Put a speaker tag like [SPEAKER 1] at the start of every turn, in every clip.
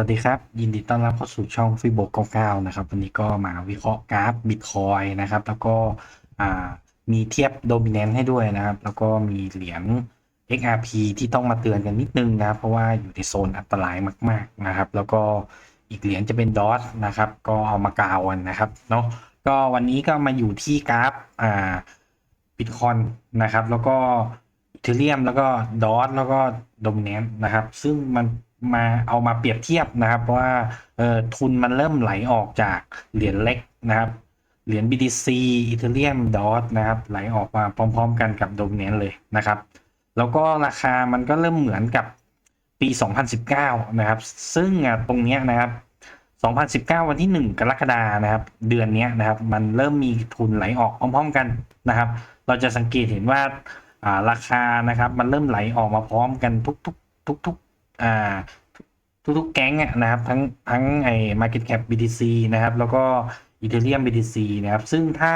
[SPEAKER 1] วัสดีครับ ยินดีต้อนรับเข้าสู่ช่องฟิโบ99นะครับ วันนี้ก็มาวิเคราะห์กราฟบิตคอยนะครับ แล้วก็มีเทียบโดมิเนนต์ให้ด้วยนะครับ แล้วก็มีเหรียญ XRP ที่ต้องมาเตือนกันนิดนึงนะครับเพราะว่าอยู่ในโซนอันตรายมาก ๆนะครับ แล้วก็อีกเหรียญจะเป็นดอทนะครับ ก็เอามากาวันนะครับเนาะก็วันนี้ก็มาอยู่ที่กราฟอ่าบิตคอยนะครับ แล้วก็เทเรียมแล้วก็ดอทแล้วก็โดมิเนนต์นะครับ ซึ่งมัน มาเอามาเปรียบเทียบนะครับว่าทุนมันเริ่มไหลออกจากเหรียญเล็กนะครับเหรียญ BTC อีเทเรียมดอทนะครับไหลออกมาพร้อม ๆ กันกับโดมเนนเลยนะครับ แล้วก็ราคามันก็เริ่มเหมือนกับปี 2019 นะครับ ซึ่งอะตรงนี้นะครับ 2019 วันที่ 1 กรกฎานะครับ เดือนนี้นะครับ มันเริ่มมีทุนไหลออกพร้อม ๆ กันนะครับ เราจะสังเกตเห็นว่าราคานะครับ มันเริ่มไหลออกมาพร้อมกันทุกทุกทุกทุกๆ อ่าทุกๆแก๊งนะครับทั้งทั้งไอ้ Market Cap BTC นะครับ แล้วก็ Ethereum BTC นะครับ ซึ่งถ้า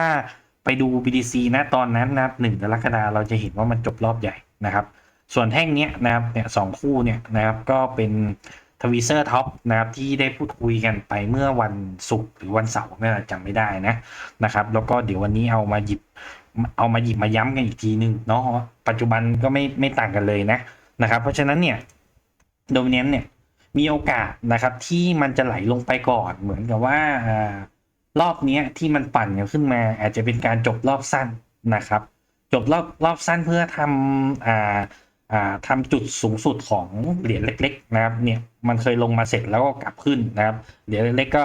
[SPEAKER 1] ไปดู BTC นะตอนนั้นนะครับหนึ่งกรกฎาเราจะเห็นว่ามันจบรอบใหญ่นะครับ ส่วนแท่งเนี้ยนะครับเนี่ยสองคู่เนี่ยนะครับก็เป็นทวีเซอร์ท็อปนะครับที่ได้พูดคุยกันไปเมื่อวันศุกร์หรือวันเสาร์เนี่ยจำไม่ได้นะนะครับ แล้วก็เดี๋ยววันนี้เอามาหยิบเอามาหยิบมาย้ำกันอีกทีหนึ่งเนาะปัจจุบันก็ไม่ไม่ต่างกันเลยนะนะครับ เพราะฉะนั้นเนี่ย โดมิเนนเนี่ยมีโอกาสนะครับที่มันจะไหลลงไปก่อนเหมือนกับว่ารอบนี้ที่มันปั่นกันขึ้นมา อาจจะเป็นการจบรอบสั้นนะครับ จบรอบรอบสั้นเพื่อทำอ่าอ่าทำจุดสูงสุดของเหรียญเล็ก ๆ นะครับเนี่ยมันเคยลงมาเสร็จแล้วก็กลับขึ้นนะครับเหรียญเล็กๆก็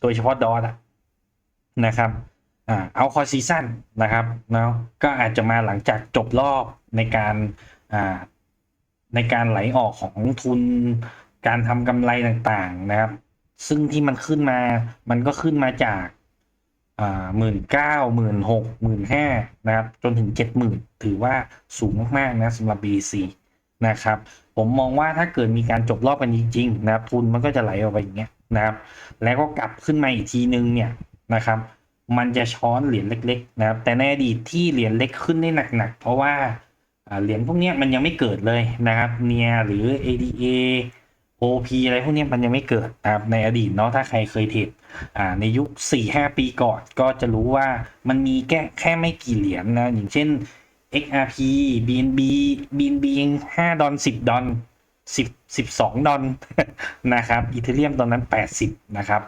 [SPEAKER 1] โดยเฉพาะดอทนะครับอ่าเอาคอซีซั่นนะครับเนาะก็อาจจะมาหลังจากจบรอบในการอ่า ในการไหลออกของทุน การทำกำไรต่างๆนะครับ ซึ่งที่มันขึ้นมา มันก็ขึ้นมาจากหมื่นเก้าหมื่นหกหมื่นห้านะครับ จนถึงเจ็ดหมื่นถือว่าสูงมากๆนะสำหรับ BC นะครับ ผมมองว่าถ้าเกิดมีการจบรอบกันจริงๆนะครับ ทุนมันก็จะไหลออกไปอย่างเงี้ยนะครับ แล้วก็กลับขึ้นมาอีกทีนึงเนี่ยนะครับ มันจะช้อนเหรียญเล็ก ๆ นะครับ แต่ในอดีตที่เหรียญเล็กขึ้นได้หนักๆ เพราะว่า เหรียญพวกนี้มันยังไม่เกิดเลยนะครับเนียหรือ ADA OP อะไรพวกนี้มันยังไม่เกิดนะครับในอดีตเนาะถ้าใครเคยเทรดในยุค 4-5 ปีก่อนก็จะรู้ว่ามันมีแค่แค่ไม่กี่เหรียญนะอย่างเช่น XRP BNB BNB 5ดอล10 ดอล10 12 ดอลนะครับอีเทเรียมตอนนั้น 80 นะครับ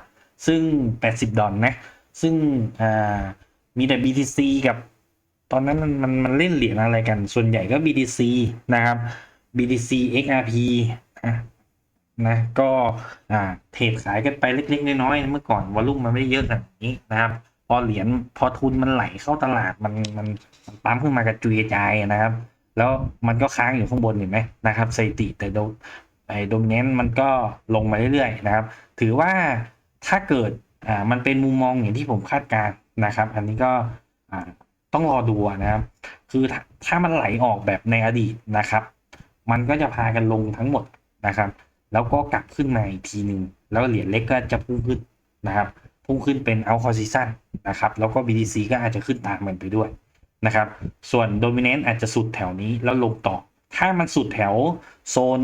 [SPEAKER 1] ซึ่ง 80 ดอลนะ ซึ่งมีแต่ BTC กับ อนนั้นมันมันมันเล่นเหรียญอะไรกัน ส่วนใหญ่ก็ BTC นะครับ BTC XRP อะนะก็อ่าเทรดขายกันไปเล็กๆน้อยๆเมื่อก่อนวอลุ่มมันไม่ได้เยอะขนาดนี้นะครับ พอเหรียญพอทุนมันไหลเข้าตลาดมันมันมันปั๊มขึ้นมากระจุยกระจายนะครับ แล้วมันก็ค้างอยู่ข้างบนเห็นไหมนะครับสถิติแต่โดไอ้โดมเน้นมันก็ลงมาเรื่อยๆนะครับ ถือว่าถ้าเกิดอ่ามันเป็นมุมมองอย่างที่ผมคาดการณ์นะครับ อันนี้ก็อ่า ต้องรอดูนะครับ คือถ้ามันไหลออกแบบในอดีตนะครับ มันก็จะพากันลงทั้งหมดนะครับ แล้วก็กลับขึ้นมาอีกทีหนึ่งแล้วเหรียญเล็กก็จะพุ่งขึ้นนะครับ พุ่งขึ้นเป็นเอาคอซีซันนะครับ แล้วก็ BTC ก็อาจจะขึ้นตามมันไปด้วยนะครับ ส่วน Dominant อาจจะสุดแถวนี้แล้วลงต่อ ถ้ามันสุดแถวโซน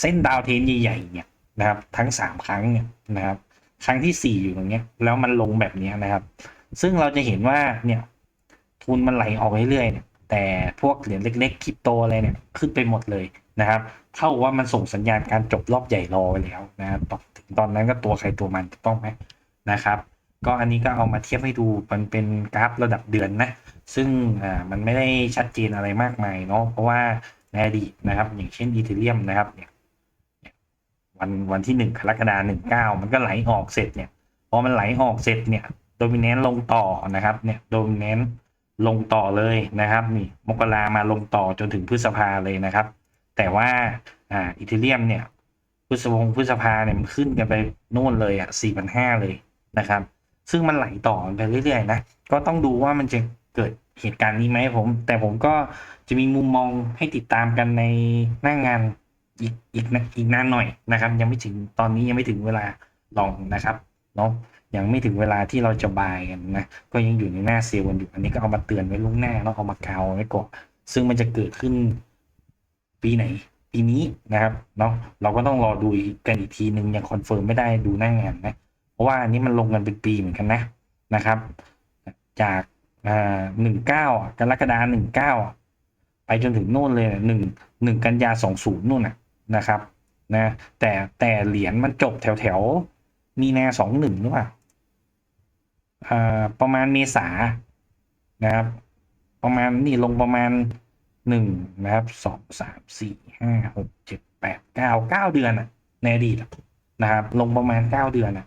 [SPEAKER 1] เส้นดาวเทนใหญ่ๆเนี่ยนะครับ ทั้ง 3 ครั้งเนี่ยนะครับ ครั้งที่ 4 อยู่ตรงเนี้ยแล้วมันลงแบบนี้นะครับ ซึ่งเราจะเห็นว่าเนี่ย ทุนมันไหลออกเรื่อยๆเนี่ยแต่พวกเหรียญเล็กๆคริปโตอะไรเนี่ยขึ้นไปหมดเลยนะครับ เท่าว่ามันส่งสัญญาณการจบรอบใหญ่รอไว้แล้วนะครับตอนถึงตอนนั้นก็ตัวใครตัวมันถูกต้องไหมนะครับ ก็อันนี้ก็เอามาเทียบให้ดูมันเป็นกราฟระดับเดือนนะซึ่งอ่ามันไม่ได้ชัดเจนอะไรมากมายเนาะเพราะว่าในอดีตนะครับ อย่างเช่นอีเทเรียมนะครับเนี่ยเนี่ยวันวันที่หนึ่งกรกฎาหนึ่งเก้ามันก็ไหลออกเสร็จเนี่ยพอมันไหลออกเสร็จเนี่ยโดมิเนนต์ลงต่อนะครับเนี่ยโดมิเนนต์ ลงต่อเลยนะครับนี่มกรามาลงต่อจนถึงพฤษภาเลยนะครับ แต่ว่าอ่าอีเทเรียมเนี่ยพฤษภงพฤษภาเนี่ยมันขึ้นกันไปโน่นเลยอะสี่พันห้าเลยนะครับ ซึ่งมันไหลต่อไปเรื่อยๆนะก็ต้องดูว่ามันจะเกิดเหตุการณ์นี้ไหมผม แต่ผมก็จะมีมุมมองให้ติดตามกันในหน้างงานอีกอีกนะอีกนานหน่อยนะครับ ยังไม่ถึงตอนนี้ยังไม่ถึงเวลาลองนะครับเนาะ ยังไม่ถึงเวลาที่เราจะบายกันนะ ก็ยังอยู่ในหน้าเซลล์อยู่ อันนี้ก็เอามาเตือนไว้ล่วงหน้าแล้วเอามากาวไว้ก่อนซึ่งมันจะเกิดขึ้นปีไหนปีนี้นะครับเนาะเราก็ต้องรอดูกันอีกทีหนึ่งยังคอนเฟิร์มไม่ได้ดูหน้างานนะ เพราะว่าอันนี้มันลงกันเป็นปีเหมือนกันนะนะครับ จากหนึ่งเก้ากรกฎาหนึ่งเก้าไปจนถึงโน่นเลยหนึ่งหนึ่งกันยาสองศูนย์นู่นนะนะครับนะแต่แต่เหรียญมันจบแถวแถวมีนาสองหนึ่งหรือเปล่า ประมาณเมษานะครับ ประมาณนี่ลงประมาณหนึ่งนะครับสองสามสี่ห้าหกเจ็ดแปดเก้าเก้าเดือนอะในอดีตนะครับ ลงประมาณเก้าเดือนอะ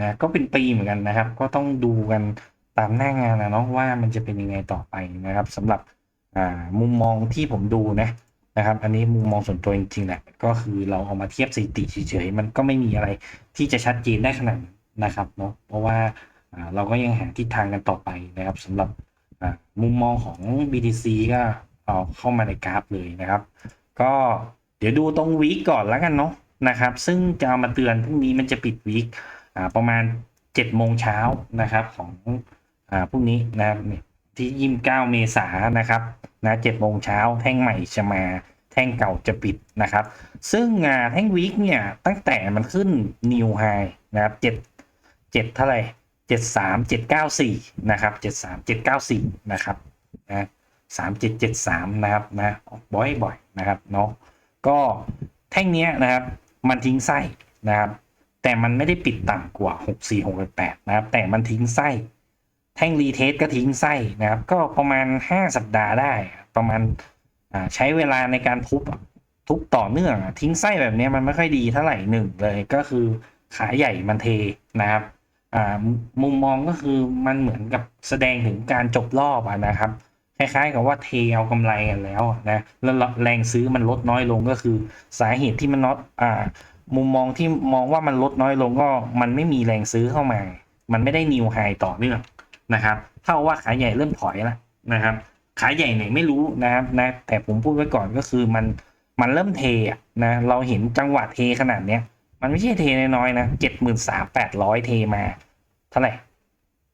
[SPEAKER 1] นะก็เป็นปีเหมือนกันนะครับ ก็ต้องดูกันตามหน้างานนะเนาะว่ามันจะเป็นยังไงต่อไปนะครับสำหรับมุมมองที่ผมดูนะนะครับ อันนี้มุมมองส่วนตัวจริงๆแหละก็คือเราเอามาเทียบสถิติเฉยๆมันก็ไม่มีอะไรที่จะชัดเจนได้ขนาดนะครับเนาะเพราะว่า เราก็ยังหาทิศทางกันต่อไปนะครับสำหรับมุมมองของ BTC ก็เอาเข้ามาในกราฟเลยนะครับ ก็เดี๋ยวดูตรงวีคก่อนแล้วกันเนาะนะครับ ซึ่งจะเอามาเตือนพรุ่งนี้มันจะปิดวีคประมาณ7โมงเช้านะครับของอพรุ่งนี้นะครับที่ยี่สิบเก้าเมษานะครับนะเจ็ดโมงเช้าแท่งใหม่จะมาแท่งเก่าจะปิดนะครับ ซึ่งแท่งวีคเนี่ยตั้งแต่มันขึ้น New High นะครับเจ็ดเจ็ดเท่าไหร่ เจ็ดสามเจ็ดเก้าสี่นะครับเจ็ดสามเจ็ดเก้าสี่นะครับนะสามเจ็ดเจ็ดสามนะครับนะบ่อยบ่อยๆนะครับเนาะก็แท่งเนี้ยนะครับ มันทิ้งไส้นะครับ แต่มันไม่ได้ปิดต่ำกว่าหกสี่หกแปดนะครับ แต่มันทิ้งไส้แท่งรีเทสก็ทิ้งไส้นะครับ ก็ประมาณห้าสัปดาห์ได้ ประมาณาใช้เวลาในการทุบทุบต่อเนื่องทิ้งไส้แบบนี้มันไม่ค่อยดีเท่าไหร่หนึ่งเลยก็คือขาใหญ่มันเทนะครับ มุมมองก็คือมันเหมือนกับแสดงถึงการจบรอบอะนะครับ คล้ายๆ กับว่าเทเอากำไรกันแล้วนะแล้วแรงซื้อมันลดน้อยลงก็คือ สาเหตุที่มันน็อตอ่ามุมมองที่มองว่ามันลดน้อยลงก็มันไม่มีแรงซื้อเข้ามา มันไม่ได้นิวไฮต่อเนื่องนะครับเท่าว่าขายใหญ่เริ่มถอยแล้วนะครับ ขายใหญ่ไหนไม่รู้นะครับนะแต่ผมพูดไว้ก่อนก็คือมันมันเริ่มเทนะเราเห็นจังหวะเทขนาดเนี้ย มันไม่ใช่เทน้อยๆนะเจ็ดหมื่นสามแปดร้อยเทมา เท่าไหร่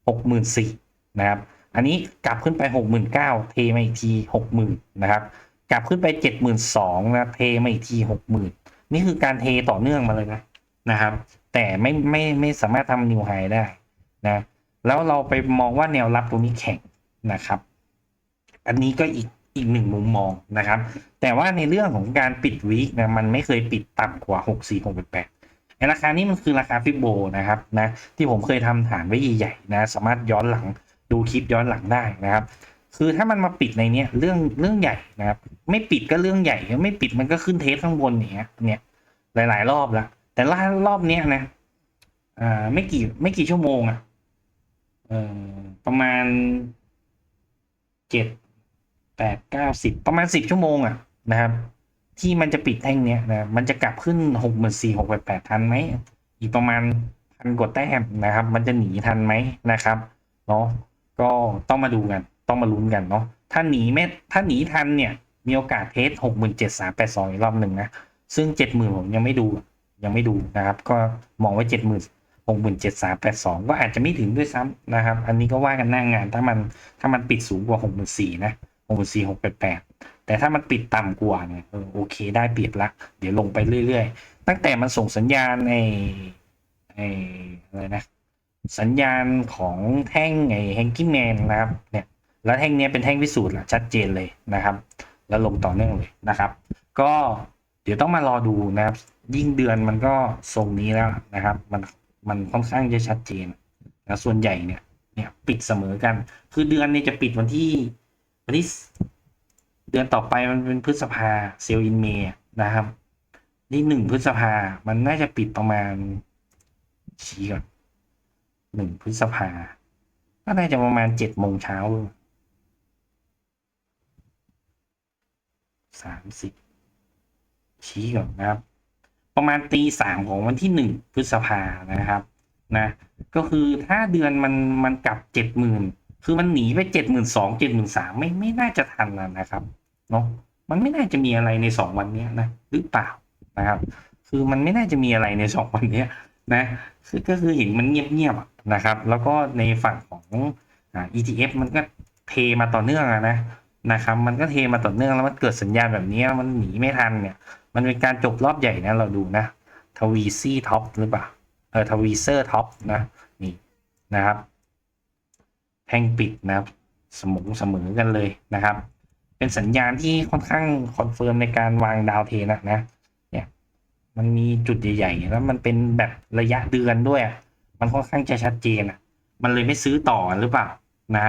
[SPEAKER 1] หกหมื่นสี่นะครับ อันนี้กลับขึ้นไปหกหมื่นเก้าเทมาอีกทีหกหมื่นนะครับ กลับขึ้นไปเจ็ดหมื่นสองนะเทมาอีกทีหกหมื่นนี่คือการเทต่อเนื่องมาเลยนะนะครับ แต่ไม่ไม่ไม่สามารถทำนิวไฮได้นะ แล้วเราไปมองว่าแนวรับตรงนี้แข็งนะครับ อันนี้ก็อีกอีกหนึ่งมุมมองนะครับ แต่ว่าในเรื่องของการปิดวีคนะมันไม่เคยปิดต่ำกว่าหกสี่หกแปด ราคานี้มันคือราคาฟิโบนะครับนะที่ผมเคยทำฐานไว้ใหญ่ๆนะสามารถย้อนหลังดูคลิปย้อนหลังได้นะครับ คือถ้ามันมาปิดในเนี้ยเรื่องเรื่องใหญ่นะครับ ไม่ปิดก็เรื่องใหญ่ไม่ปิดมันก็ขึ้นเทสข้างบนอย่างเงี้ยเนี่ยหลาย ๆ รอบแล้วแต่ล่ารอบเนี้ยนะอ่าไม่กี่ไม่กี่ชั่วโมงอะเอ่อประมาณเจ็ดแปดเก้าสิบประมาณสิบชั่วโมงอะนะครับ ที่มันจะปิดแท่งเนี้ยนะมันจะกลับขึ้นหกหมื่นสี่หกแปดทันไหมอีกประมาณพันกว่าแต้มนะครับ มันจะหนีทันไหมนะครับเนาะก็ต้องมาดูกัน ต้องมาลุ้นกันเนาะถ้าหนีไม่ถ้าหนีทันเนี่ยมีโอกาสเทสหกหมื่นเจ็ดสามแปดสองอีกรอบหนึ่งนะซึ่งเจ็ดหมื่นผมยังไม่ดูยังไม่ดูนะครับ ก็มองไว้เจ็ดหมื่นหกหมื่นเจ็ดสามแปดสองก็อาจจะไม่ถึงด้วยซ้ำนะครับ อันนี้ก็ว่ากันหน้างงานถ้ามันถ้ามันปิดสูงกว่าหกหมื่นสี่นะหกหมื่นสี่หกแปดแปด แต่ถ้ามันปิดต่ำกว่าเนี่ยโอเคได้เปรียบละเดี๋ยวลงไปเรื่อยๆ ตั้งแต่มันส่งสัญญาณไอ้ไอ้อะไรนะ สัญญาณของแท่งไอ้แฮงกิ้งแมนนะครับเนี่ยแล้วแท่งนี้เป็นแท่งพิสูจน์ละชัดเจนเลยนะครับ แล้วลงต่อเนื่องเลยนะครับ ก็เดี๋ยวต้องมารอดูนะครับ ยิ่งเดือนมันก็ทรงนี้แล้วนะครับ มันมันค่อนข้างจะชัดเจนนะส่วนใหญ่เนี่ยเนี่ยปิดเสมอกัน คือเดือนเนี่ยจะปิดวันที่วันที่ เดือนต่อไปมันเป็นพฤษภาเซลล์อินเมนะครับ นี่หนึ่งพฤษภา มันน่าจะปิดประมาณ ชี้ก่อนหนึ่งพฤษภา ก็น่าจะประมาณเจ็ดโมงเช้าสามสิบชี้ก่อนนะครับ ประมาณตีสามของวันที่หนึ่งพฤษภานะครับนะก็คือถ้าเดือนมันมันกลับเจ็ดหมื่นคือมันหนีไปเจ็ดหมื่นสองเจ็ดหมื่นสามไม่ไม่น่าจะทันแล้วนะครับ เนาะมันไม่น่าจะมีอะไรในสองวันเนี้ยนะหรือเปล่านะครับ คือมันไม่น่าจะมีอะไรในสองวันเนี้ยนะคือก็คือเห็นมันเงียบๆนะครับ แล้วก็ในฝั่งของอ่า ETF มันก็เทมาต่อเนื่องนะนะครับ มันก็เทมาต่อเนื่องแล้วมันเกิดสัญญาณแบบนี้มันหนีไม่ทันเนี่ย มันเป็นการจบรอบใหญ่นะเราดูนะทวีซี่ท็อปหรือเปล่าเออทวีเซอร์ท็อปนะนี่นะครับแทงปิดนะครับสมงเสมอกันเลยนะครับ เป็นสัญญาณที่ค่อนข้างคอนเฟิร์มในการวางดาวเทนะนะ เนี่ย มันมีจุดใหญ่ ๆ แล้วมันเป็นแบบระยะเดือนด้วย มันค่อนข้างจะชัดเจนอะ มันเลยไม่ซื้อต่อหรือเปล่า นะ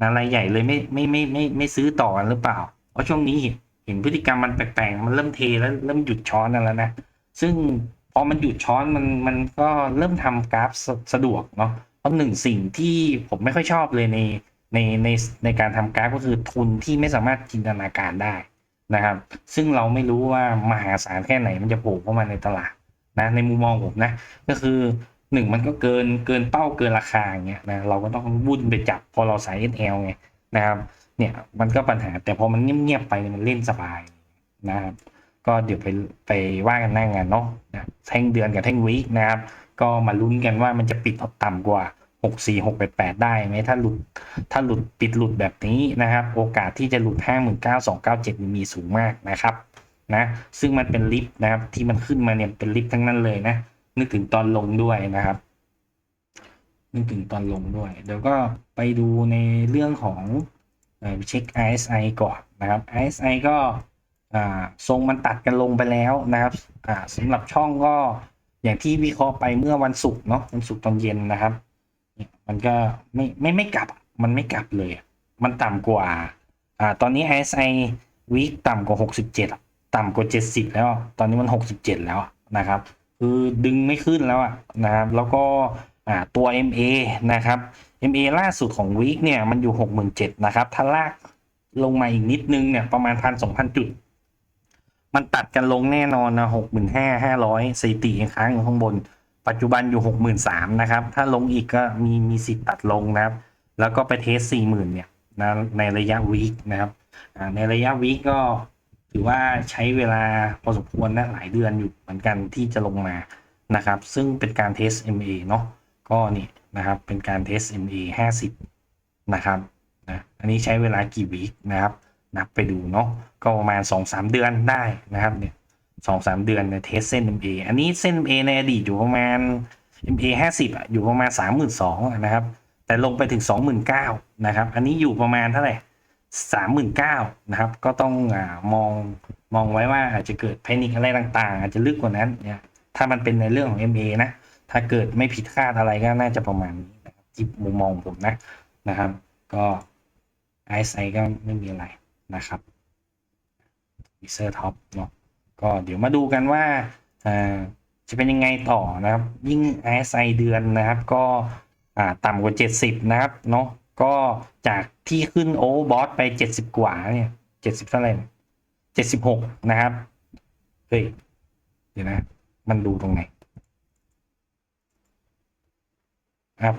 [SPEAKER 1] นะรายใหญ่เลยไม่ไม่ไม่ไม่ไม่ซื้อต่อหรือเปล่า เพราะช่วงนี้เห็นพฤติกรรมมันแปลกๆ มันเริ่มเทแล้วเริ่มหยุดช้อนแล้วนะ ซึ่งพอมันหยุดช้อนมันมันก็เริ่มทำกราฟสะดวกเนาะเพราะหนึ่งสิ่งที่ผมไม่ค่อยชอบเลยใน ในในในการทำกราฟก็คือทุนที่ไม่สามารถจินตนาการได้นะครับ ซึ่งเราไม่รู้ว่ามหาศาลแค่ไหนมันจะโผล่เข้ามาในตลาดนะในมุมมองผมนะ ก็คือหนึ่งมันก็เกินเกินเป้าเกินราคาอย่างเงี้ยนะเราก็ต้องวุ่นไปจับพอเราสาย SL ไงนะครับเนี่ยมันก็ปัญหาแต่พอมันเงียบๆไปมันเล่นสบายนะครับก็เดี๋ยวไปไปว่ากันหน้างานเนาะนะแท่งเดือนกับแท่งวีคนะครับ ก็มาลุ้นกันว่ามันจะปิดต่ำกว่า 6 4 6 8 8ได้ไหมถ้าหลุดถ้าหลุดปิดหลุดแบบนี้นะครับ โอกาสที่จะหลุด5 9 2 9 7มีสูงมากนะครับนะซึ่งมันเป็นลิฟต์นะครับที่มันขึ้นมาเนี่ยเป็นลิฟต์ทั้งนั้นเลยนะนึกถึงตอนลงด้วยนะครับ นึกถึงตอนลงด้วย เดี๋ยวก็ไปดูในเรื่องของเอ่อเช็ค RSI ก่อนนะครับ RSI ก็อ่าทรงมันตัดกันลงไปแล้วนะครับอ่าสำหรับช่องก็อย่างที่วิเคราะห์ไปเมื่อวันศุกร์เนาะวันศุกร์ตอนเย็นนะครับ มันก็ไม่ไม่ไม่กลับอะมันไม่กลับเลยอะมันต่ำกว่า อ่า ตอนนี้ RSI วีคต่ำกว่า 67อะต่ำกว่า 70 แล้ว ตอนนี้มัน 67 แล้วนะครับ คือดึงไม่ขึ้นแล้วอะนะครับ แล้วก็อ่าตัว MA นะครับ MA ล่าสุดของวีคเนี่ย มันอยู่ 67,000นะครับ ถ้าลากลงมาอีกนิดนึงเนี่ย ประมาณ1,200จุด มันตัดกันลงแน่นอนนะ65,500สถิติยังค้างอยู่ข้างบน ปัจจุบันอยู่63,000นะครับ ถ้าลงอีกก็มีมีสิทธิ์ตัดลงนะครับ แล้วก็ไปเทส40,000เนี่ยนะในระยะวีคนะครับในระยะวีคก็ถือว่าใช้เวลาพอสมควรนะหลายเดือนอยู่เหมือนกันที่จะลงมานะครับ ซึ่งเป็นการเทส MA เนาะก็นี่นะครับเป็นการเทส MA 50 นะครับนะอันนี้ใช้เวลากี่วีคนะครับ นับไปดูเนาะก็ประมาณ 2-3 เดือนได้นะครับเนี่ย สองสามเดือนในเทสเส้น MA อันนี้เส้น MA ในอดีตอยู่ประมาณ MA 50อะอยู่ประมาณ32,000นสองนะครับ แต่ลงไปถึง29,000นเก้านะครับ อันนี้อยู่ประมาณเท่าไหร่39,000นเก้านะครับ ก็ต้องอมองมองไว้ว่าอาจจะเกิดแพนิคอะไรต่างๆ อาจจะลึกกว่านั้นเนี่ยถ้ามันเป็นในเรื่องของ MA นะ ถ้าเกิดไม่ผิดคาดอะไรก็น่าจะประมาณนี้นะครับมุมมองผมนะนะครับ ก็ไอซ์ไอก็ไม่มีอะไรนะครับวิเซอร์ท็อปเนาะ ก็เดี๋ยวมาดูกันว่าจะเป็นยังไงต่อนะครับ ยิ่ง RSI เดือนนะครับ ก็ต่ำกว่า 70 นะครับเนาะก็จากที่ขึ้นโอเวอร์บอสไป 70 กว่าเนี่ย 70 เท่าไหร่76 นะครับเฮ้ยเดี๋ยวนะ มันดูตรงไหน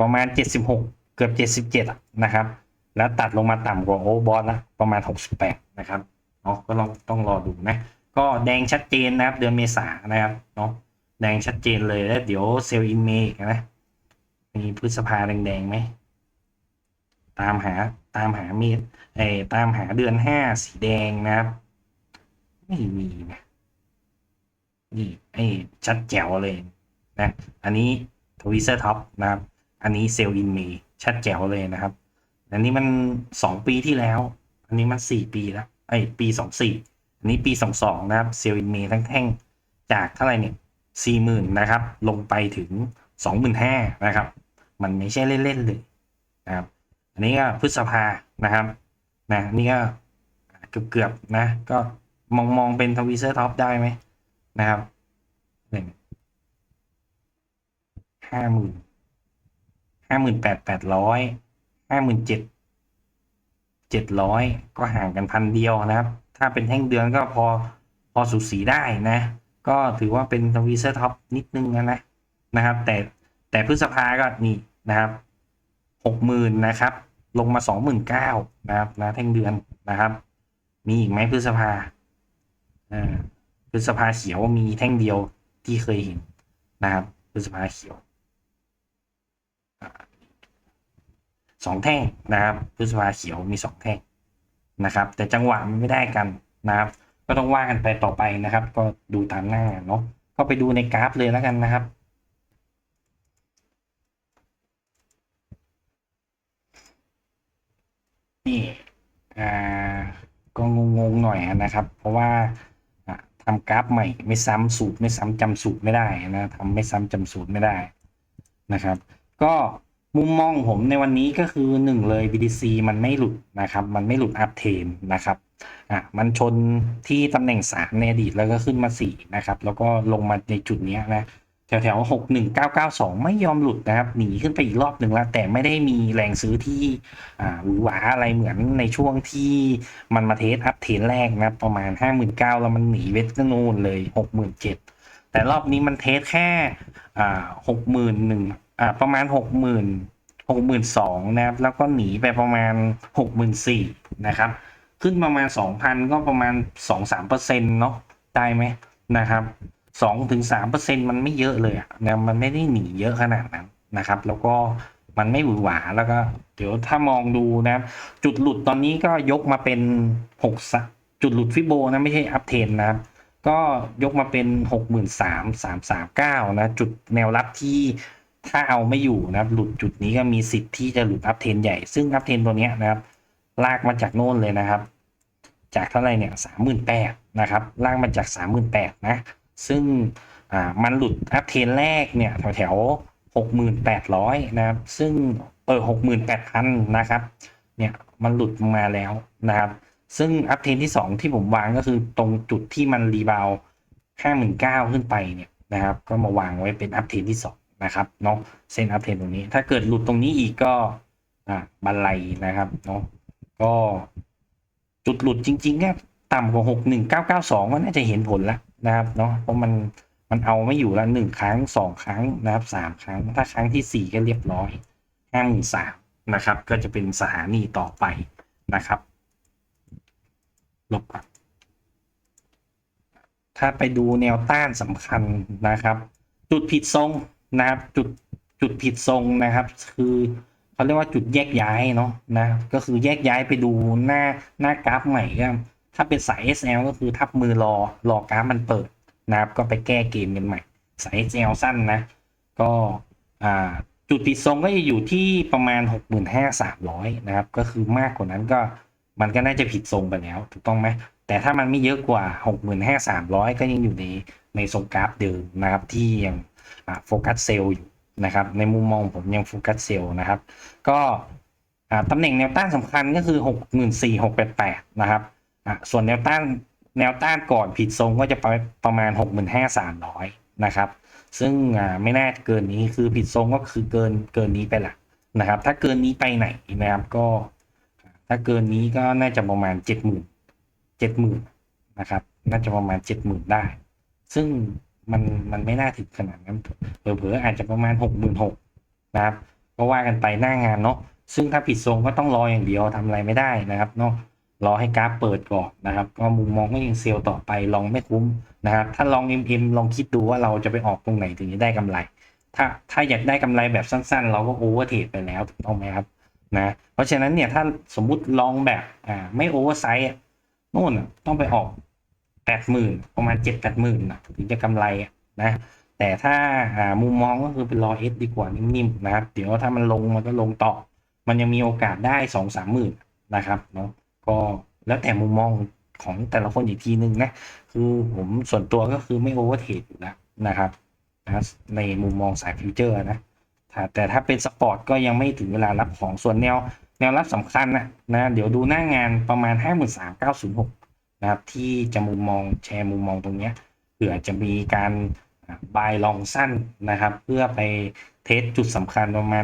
[SPEAKER 1] ประมาณ 76 เกือบ 77 นะครับ แล้วตัดลงมาต่ำกว่าโอเวอร์บอสละประมาณ 68 นะครับเนาะก็ลองต้องรอดูนะ ก็แดงชัดเจนนะครับ เดือนเมษานะครับเนาะแดงชัดเจนเลยแล้วเดี๋ยวเซลล์อินเมกนะมีพฤษภาแดงๆไหมตามหาตามหาเมีดเอ้ตามหาเดือนห้าสีแดงนะครับ ไม่มีนะนี่ไอ้ชัดแจ๋วเลยนะอันนี้ทวิเซอร์ท็อปนะครับ อันนี้เซลล์อินเมชัดแจ๋วเลยนะครับ อันนี้มันสองปีที่แล้ว อันนี้มันสี่ปีแล้วไอ้ปีสองสี่ นี้ปีสองสองนะครับเซลล์อินเมทั้งแท่งจากเท่าไหร่เนี่ยสี่หมื่นนะครับ ลงไปถึงสองหมื่นห้านะครับ มันไม่ใช่เล่นๆเลยนะครับ อันนี้ก็พฤษภานะครับนะนี่ก็เกือบๆนะ ก็มองมองเป็นทวีเซอร์ท็อปได้ไหมนะครับหนึ่งห้าหมื่นห้าหมื่นแปดแปดร้อยห้าหมื่นเจ็ดเจ็ดร้อยก็ห่างกันพันเดียวนะครับ ถ้าเป็นแท่งเดือนก็พอพอสูสีได้นะ ก็ถือว่าเป็นทวีเซอร์ท็อปนิดนึงนะนะนะครับ แต่แต่พฤษภาก็นี่นะครับหกหมื่นนะครับ ลงมาสองหมื่นเก้านะครับนะแท่งเดือนนะครับ มีอีกไหมพฤษภาอ่าพฤษภาเขียวมีแท่งเดียวที่เคยเห็นนะครับพฤษภาเขียวสองแท่งนะครับพฤษภาเขียวมีสองแท่ง นะครับ แต่จังหวะมันไม่ได้กันนะครับ ก็ต้องว่ากันไปต่อไปนะครับ ก็ดูตามหน้างานเนาะก็ไปดูในกราฟเลยแล้วกันนะครับนี่อ่าก็งงๆหน่อยนะครับ เพราะว่าทำกราฟใหม่ไม่ซ้ำสูตรไม่ซ้ำจำสูตรไม่ได้นะทำไม่ซ้ำจำสูตรไม่ได้นะครับ ก็ มุมมองผมในวันนี้ก็คือหนึ่งเลย BTC มันไม่หลุดนะครับ มันไม่หลุดอัพเทนนะครับอะมันชนที่ตำแหน่ง3ในอดีตแล้วก็ขึ้นมา4นะครับ แล้วก็ลงมาในจุดนี้นะแถวแถวหกหนึ่งเก้าเก้าสองไม่ยอมหลุดนะครับ หนีขึ้นไปอีกรอบหนึ่งแล้ว แต่ไม่ได้มีแรงซื้อที่อ่าหวือหวาอะไรเหมือนในช่วงที่มันมาเทสอัพเทนแรกนะ ประมาณ5 9 0 0 0แล้วมันหนีเวทก็นูนเลย67,000แต่รอบนี้มันเทสแค่อ่า61,000 อ่าประมาณ60,000 62,000นสองนะครับ แล้วก็หนีไปประมาณ64,000นสี่นะครับ ขึ้นประมาณ2,000ก็ประมาณ2-3%เปอร์เซ็นต์เนาะได้ไหมนะครับ2ถึง3%มันไม่เยอะเลยนะมันไม่ได้หนีเยอะขนาดนั้นนะครับ แล้วก็มันไม่หวือหวาแล้วก็ เดี๋ยวถ้ามองดูนะครับ จุดหลุดตอนนี้ก็ยกมาเป็นหกจุดหลุดฟิโบนะไม่ใช่อัพเทนนะครับก็ยกมาเป็นหกหมื่นสามสามสามเก้านะจุดแนวรับที่ ถ้าเอาไม่อยู่นะครับ หลุดจุดนี้ก็มีสิทธิ์ที่จะหลุดอัพเทนใหญ่ ซึ่งอัพเทนตัวเนี้ยนะครับ ลากมาจากโน่นเลยนะครับ จากเท่าไหร่เนี่ยสามหมื่นแปดนะครับ ลากมาจากสามหมื่นแปดนะ ซึ่งอ่ามันหลุดอัพเทนแรกเนี่ยแถวแถวหกหมื่นแปดร้อยนะครับ ซึ่งเออหกหมื่นแปดพันนะครับ เนี่ยมันหลุดมาแล้วนะครับ ซึ่งอัพเทนที่สองที่ผมวางก็คือตรงจุดที่มันรีบาวห้าหมื่นเก้าขึ้นไปเนี่ยนะครับ ก็มาวางไว้เป็นอัพเทนที่สอง นะครับเนาะเส้นอัพเทนตรงนี้ ถ้าเกิดหลุดตรงนี้อีกก็อ่าบันไลนะครับเนาะก็จุดหลุดจริงๆก็ต่ำกว่าหกหนึ่งเก้าเก้าสองก็น่าจะเห็นผลแล้วนะครับเนาะเพราะมันมันเอาไม่อยู่แล้วหนึ่งครั้งสองครั้งนะครับสามครั้ง ถ้าครั้งที่สี่ก็เรียบร้อยห้าหมื่นสามนะครับ ก็จะเป็นสถานีต่อไปนะครับลบก่อนถ้าไปดูแนวต้านสำคัญนะครับ จุดผิดทรง นะครับจุดจุดผิดทรงนะครับ คือเขาเรียกว่าจุดแยกย้ายเนาะนะก็คือแยกย้ายไปดูหน้าหน้ากราฟใหม่ก็ถ้าเป็นสาย SL ก็คือทับมือรอรอกราฟมันเปิดนะครับ ก็ไปแก้เกมกันใหม่ สาย SL สั้นนะ ก็อ่าจุดผิดทรงก็จะอยู่ที่ประมาณ 65,300 นะครับ ก็คือมากกว่านั้นก็มันก็น่าจะผิดทรงไปแล้ว ถูกต้องไหมแต่ถ้ามันไม่เยอะกว่า 65,300 ก็ยังอยู่ในในทรงกราฟเดิมนะครับที่ยัง โฟกัสเซลล์อยู่นะครับ ในมุมมองผมยังโฟกัสเซลล์นะครับ ก็ตำแหน่งแนวต้านสำคัญก็คือ 64,688 นะครับส่วนแนวต้านแนวต้านก่อนผิดทรงก็จะไปประมาณ 65,300 นะครับ ซึ่งไม่น่าเกินนี้คือผิดทรงก็คือเกินเกินนี้ไปละนะครับ ถ้าเกินนี้ไปไหนนะครับก็ ถ้าเกินนี้ก็น่าจะประมาณเจ็ดหมื่นเจ็ดหมื่นนะครับ น่าจะประมาณเจ็ดหมื่นได้ ซึ่ง มันมันไม่น่าถึงขนาดนั้นเผลอๆอาจจะประมาณหกหมื่นหกนะครับก็ว่ากันไปหน้างานเนาะซึ่งถ้าผิดทรงก็ต้องรออย่างเดียวทำอะไรไม่ได้นะครับเนาะรอให้กราฟเปิดก่อนนะครับ ก็มุมมองก็ยังเซลล์ต่อไปลองไม่คุ้มนะครับ ถ้าลอง MM ลองคิดดูว่าเราจะไปออกตรงไหนถึงจะได้กำไร ถ้าถ้าอยากได้กำไรแบบสั้นๆ เราก็โอเวอร์เทรดไปแล้วถูกต้องไหมครับนะเพราะฉะนั้นเนี่ยถ้าสมมุติลองแบบอ่าไม่โอเวอร์ไซส์นู่นต้องไปออก แปดหมื่นประมาณเจ็ดแปดหมื่นนะถึงจะกำไรนะ แต่ถ้ามุมมองก็คือเป็นรอเอสดีกว่านิ่มๆนะครับ เดี๋ยวถ้ามันลงมันก็ลงต่อ มันยังมีโอกาสได้สองสามหมื่นนะครับเนาะก็แล้วแต่มุมมองของแต่ละคนอีกทีนึงนะ คือผมส่วนตัวก็คือไม่โอเวอร์เทรดอยู่แล้วนะครับนะในมุมมองสายฟิวเจอร์นะแต่ถ้าเป็นสปอร์ตก็ยังไม่ถึงเวลารับของส่วนแนว แนวรับสำคัญนะนะเดี๋ยวดูหน้างานประมาณ 53,906 นะครับที่จะมุมมองแชร์มุมมองตรงนี้เผื่อจะมีการบายลองสั้นนะครับ เพื่อไปเทสจุดสำคัญประมาณ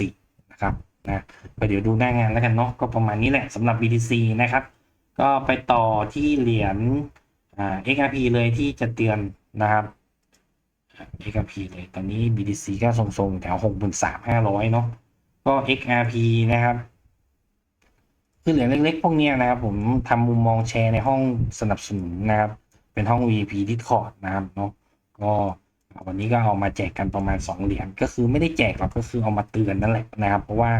[SPEAKER 1] 64,000นะครับนะก็เดี๋ยวดูหน้างานแล้วกันเนาะก็ประมาณนี้แหละสำหรับ BTC นะครับ ก็ไปต่อที่เหรียญอ่า XRP เลยที่จะเตือนนะครับ XRP เลยตอนนี้ BTC ก็ทรงๆแถวหกหมื่นสามห้าร้อยเนาะก็ XRP นะครับ คือเหรียญเล็กๆ พวกนี้นะครับ ผมทำมุมมองแชร์ในห้องสนับสนุนนะครับ เป็นห้อง VP Discord นะครับเนาะก็วันนี้ก็เอามาแจกกันประมาณ 2 เหรียญก็คือไม่ได้แจกหรอกก็คือเอามาเตือนนั่นแหละนะครับ เพราะว่า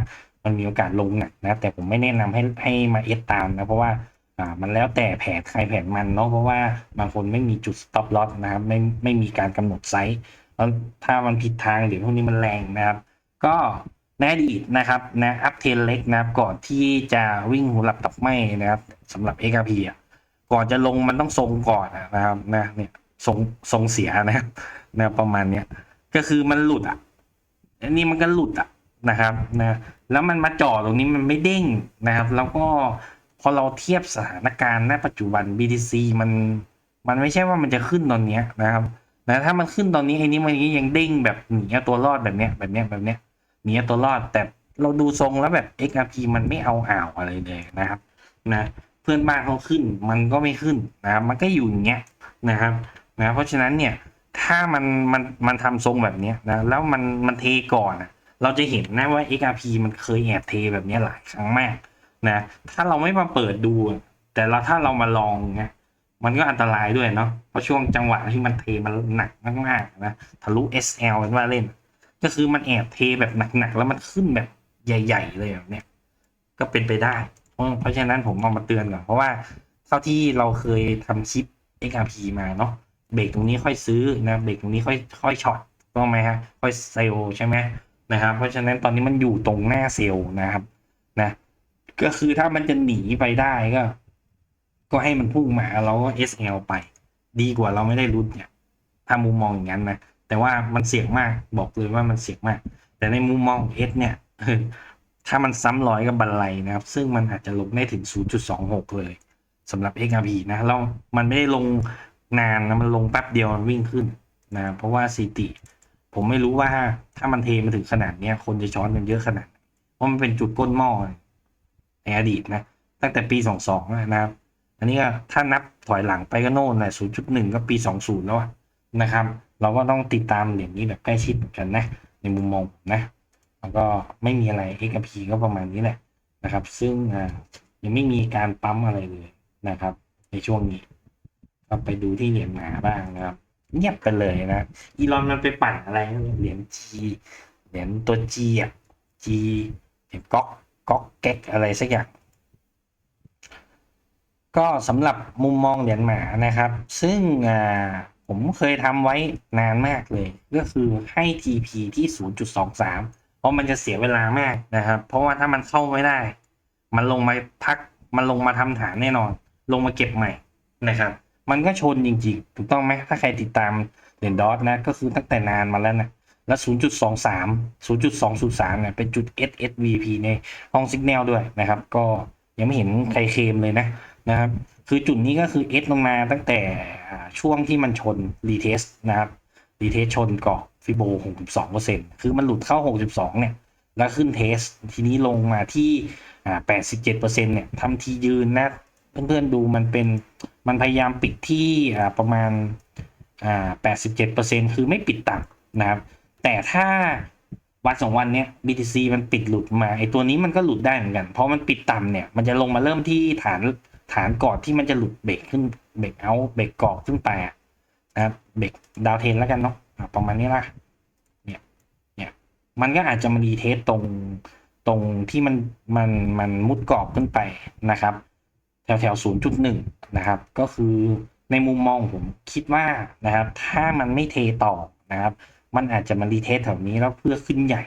[SPEAKER 1] มันมีโอกาสลงหนักนะ แต่ผมไม่แนะนำให้ให้มาเอสตามนะ เพราะว่าอ่ามันแล้วแต่แผนใครแผนมันเนาะเพราะว่าบางคนไม่มีจุด stop loss นะครับ ไม่ไม่มีการกำหนดไซส์แล้วถ้ามันผิดทางเดี๋ยวพวกนี้มันแรงนะครับ ก็ ในอดีตนะครับนะอัพเทนเล็กนะครับ ก่อนที่จะวิ่งหูหลับตับไหมนะครับสำหรับ XRP อะก่อนจะลงมันต้องทรงก่อนนะครับนะเนี่ยทรงทรงเสียนะครับนะประมาณเนี้ยก็คือมันหลุดอะอันนี้มันก็หลุดอะนะครับนะแล้วมันมาจ่อตรงนี้มันไม่เด้งนะครับ แล้วก็พอเราเทียบสถานการณ์ณปัจจุบัน BTC มันมันไม่ใช่ว่ามันจะขึ้นตอนเนี้ยนะครับนะถ้ามันขึ้นตอนนี้ไอ้นี้มันยังเด้งแบบหนีเอาตัวรอดแบบเนี้ยแบบเนี้ยแบบเนี้ย หนีเอาตัวรอดแต่เราดูทรงแล้วแบบ XRP มันไม่เอาอ่าวอะไรเลยนะครับนะเพื่อนบ้านเขาขึ้นมันก็ไม่ขึ้นนะครับมันก็อยู่อย่างเงี้ยนะครับนะเพราะฉะนั้นเนี่ยถ้ามันมันมันทำทรงแบบเนี้ยนะแล้วมันมันเทก่อนเราจะเห็นนะว่า XRP มันเคยแอบเทแบบนี้หลายครั้งมากนะถ้าเราไม่มาเปิดดู แต่เราถ้าเรามาลองเงี้ยมันก็อันตรายด้วยเนาะเพราะช่วงจังหวะที่มันเทมันหนักมากๆนะทะลุ SL เป็นว่าเล่น ก็คือมันแอบเทแบบหนักๆแล้วมันขึ้นแบบใหญ่ ๆ เลยแบบเนี้ยก็เป็นไปได้ เพราะเพราะฉะนั้นผมเอามาเตือนก่อนเพราะว่าเท่าที่เราเคยทำคลิป XRP มาเนาะเบรกตรงนี้ค่อยซื้อนะเบรกตรงนี้ค่อยค่อยช็อตต้องไหมฮะค่อยเซลใช่ไหมนะครับ เพราะฉะนั้นตอนนี้มันอยู่ตรงหน้าเซลนะครับนะก็คือถ้ามันจะหนีไปได้ก็ ก็ให้มันพุ่งมาเราก็ SL ไป ดีกว่าเราไม่ได้รุนเนี่ยถ้ามุมมองอย่างนั้นนะ แต่ว่ามันเสี่ยงมากบอกเลยว่ามันเสี่ยงมาก แต่ในมุมมองเอสเนี่ยถ้ามันซ้ำร้อยกับบันไลนะครับ ซึ่งมันอาจจะลงได้ถึง 0.26 เลยสำหรับ XRP นะแล้วมันไม่ได้ลงนานนะมันลงแป๊บเดียวมันวิ่งขึ้นนะเพราะว่าซีติ ผมไม่รู้ว่าถ้ามันเทมาถึงขนาดนี้คนจะช้อนกันเยอะขนาดเพราะมันเป็นจุดก้นหม้อในอดีตนะ ตั้งแต่ปี 22 นะครับ อันนี้ก็ถ้านับถอยหลังไปก็โน่นแหละ0.1 ก็ปี 20 แล้วนะครับ เราก็ต้องติดตามเหรียญนี้แบบใกล้ชิดเหมือนกันนะ ในมุมมองนะแล้วก็ไม่มีอะไร XRP ก็ประมาณนี้แหละนะครับ ซึ่งยังไม่มีการปั๊มอะไรเลยนะครับ ในช่วงนี้ก็ไปดูที่เหรียญหมาบ้างนะครับเงียบไปเลยนะอีลอนมันไปปั่นอะไรเหรียญ G เหรียญตัว G อะ G เหรียญก๊อกก๊อกแก๊กอะไรสักอย่างก็สำหรับมุมมองเหรียญหมานะครับ ซึ่งอ่า ผมเคยทำไว้นานมากเลย ก็คือให้ TP ที่ 0.23 เพราะมันจะเสียเวลามากนะครับ เพราะว่าถ้ามันเข้าไม่ได้ มันลงมาพัก มันลงมาทำฐานแน่นอน ลงมาเก็บใหม่นะครับ มันก็ชนจริงๆ ถูกต้องไหม ถ้าใครติดตามเหรียญดอทนะ ก็คือตั้งแต่นานมาแล้วนะ แล้ว 0.23 0.203 เนี่ย เป็นจุด SSVP ในห้องสัญญาณด้วยนะครับ ก็ยังไม่เห็นใครเคลมเลยนะ นะครับ คือจุดนี้ก็คือ S ลงมาตั้งแต่ช่วงที่มันชนรีเทสนะครับรีเทสชนกาะฟิโบ 62%คือมันหลุดเข้า 62 เนี่ย แล้วขึ้นเทส ทีนี้ลงมาที่อ่า87%เนี่ยทำทียืนนะ เพื่อนๆดูมันเป็น มันพยายามปิดที่ประมาณอ่า87%คือไม่ปิดต่ำนะครับ แต่ถ้าวันสองวันเนี้ย BTC มันปิดหลุดมา ไอตัวนี้มันก็หลุดได้เหมือนกัน เพราะมันปิดต่ำเนี่ย มันจะลงมาเริ่มที่ฐาน ฐานก่อนที่มันจะหลุดเบรกขึ้นเบรกเอาเบรกกรอบขึ้นไปนะครับเบรกดาวเทนแล้วกันเนาะประมาณนี้ละเนี่ยเนี่ยมันก็อาจจะมารีเทสตรงตรงที่มันมันมันมุดกรอบขึ้นไปนะครับ แถวแถวศูนย์จุดหนึ่งนะครับ ก็คือในมุมมองผมคิดว่านะครับ ถ้ามันไม่เทต่อนะครับ มันอาจจะมารีเทสแถวนี้แล้วเพื่อขึ้นใหญ่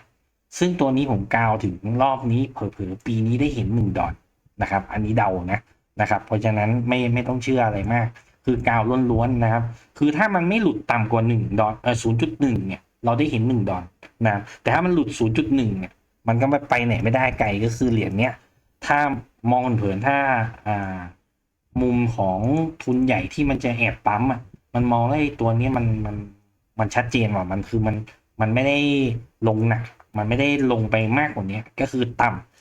[SPEAKER 1] ซึ่งตัวนี้ผมกาวถึงรอบนี้เผลอๆปีนี้ได้เห็นหนึ่งดอทนะครับ อันนี้เดานะ นะครับ เพราะฉะนั้นไม่ไม่ต้องเชื่ออะไรมาก คือกาวล้วนๆนะครับ คือถ้ามันไม่หลุดต่ำกว่าหนึ่งดอทเออศูนย์จุดหนึ่งเนี่ยเราได้เห็นหนึ่งดอทนะแต่ถ้ามันหลุดศูนย์จุดหนึ่งเนี่ยมันก็ไม่ไปไหนไม่ได้ไกลก็คือเหรียญเนี้ยถ้ามองเผินถ้าอ่ามุมของทุนใหญ่ที่มันจะแอบปั๊มอะมันมองไอ้ตัวเนี้ยมันมันมันชัดเจนว่ามันคือมันมันไม่ได้ลงหนัก มันไม่ได้ลงไปมากกว่านี้ก็คือต่ำ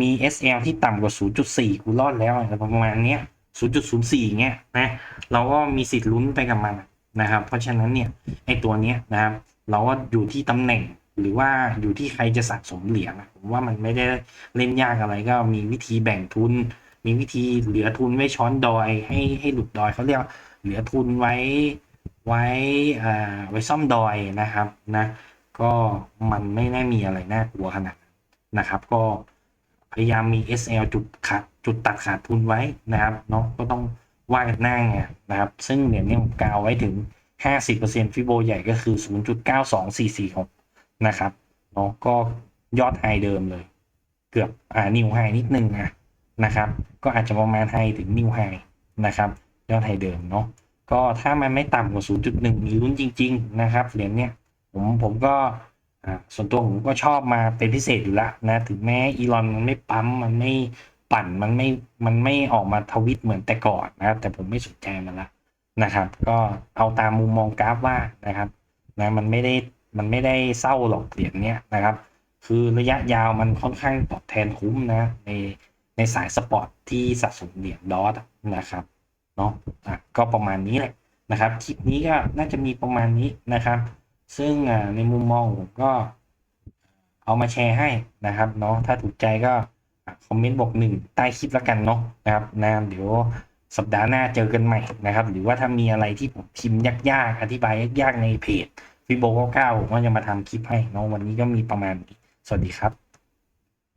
[SPEAKER 1] มี SL ที่ต่ำกว่า 0.4 กูรอดแล้วอะไรประมาณเนี้ย 0.04 เงี้ยนะ เราก็มีสิทธิ์ลุ้นไปกับมันนะครับ เพราะฉะนั้นเนี่ยไอตัวเนี้ยนะครับ เราก็อยู่ที่ตำแหน่งหรือว่าอยู่ที่ใครจะสะสมเหรียญผมว่ามันไม่ได้เล่นยากอะไรก็มีวิธีแบ่งทุน มีวิธีเหลือทุนไว้ช้อนดอยให้ให้หลุดดอยเขาเรียกว่าเหลือทุนไว้ไว้อ่าไว้ซ่อมดอยนะครับนะ ก็มันไม่ได้มีอะไรน่ากลัวขนาดนะครับ ก็ พยายามมี SL จุดขาดจุดตัดขาดทุนไว้นะครับเนาะก็ต้องว่ากันหน้างานนะครับ ซึ่งเหรียญนี้ผมกาวไว้ถึง 50%ฟิโบใหญ่ก็คือ 0.92446นะครับเนาะก็ยอดไฮเดิมเลย เกือบอ่านิวไฮนิดนึงนะนะครับ ก็อาจจะประมาณไฮถึงนิวไฮนะครับ ยอดไฮเดิมเนาะก็ถ้ามันไม่ต่ำกว่า 0.1 มีลุ้นจริง ๆ นะครับเหรียญเนี้ยผมผมก็ ส่วนตัวผมก็ชอบมาเป็นพิเศษอยู่ละนะถึงแม้อีลอนมันไม่ปั๊มมันไม่ปั่นมันไม่มันไม่ออกมาทวิตเหมือนแต่ก่อนนะครับ แต่ผมไม่สนใจมันละนะครับ ก็เอาตามมุมมองกราฟว่านะครับนะมันไม่ได้มันไม่ได้เศร้าหรอกเหรียญเนี้ยนะครับ คือระยะยาวมันค่อนข้างตอบแทนคุ้มนะในในสายสปอร์ตที่สะสมเหรียญดอทนะครับเนาะอะก็ประมาณนี้แหละนะครับคลิปนี้ก็น่าจะมีประมาณนี้นะครับ ซึ่งในมุมมองผมก็เอามาแชร์ให้นะครับเนาะถ้าถูกใจก็คอมเมนต์บอกหนึ่งใต้คลิปแล้วกันเนาะนะครับนะเดี๋ยวสัปดาห์หน้าเจอกันใหม่นะครับ หรือว่าถ้ามีอะไรที่ผมพิมพ์ยากๆ อธิบายยากๆในเพจฟิโบก้าผมก็จะมาทำคลิปให้เนาะวันนี้ก็มีประมาณนี้สวัสดีครับ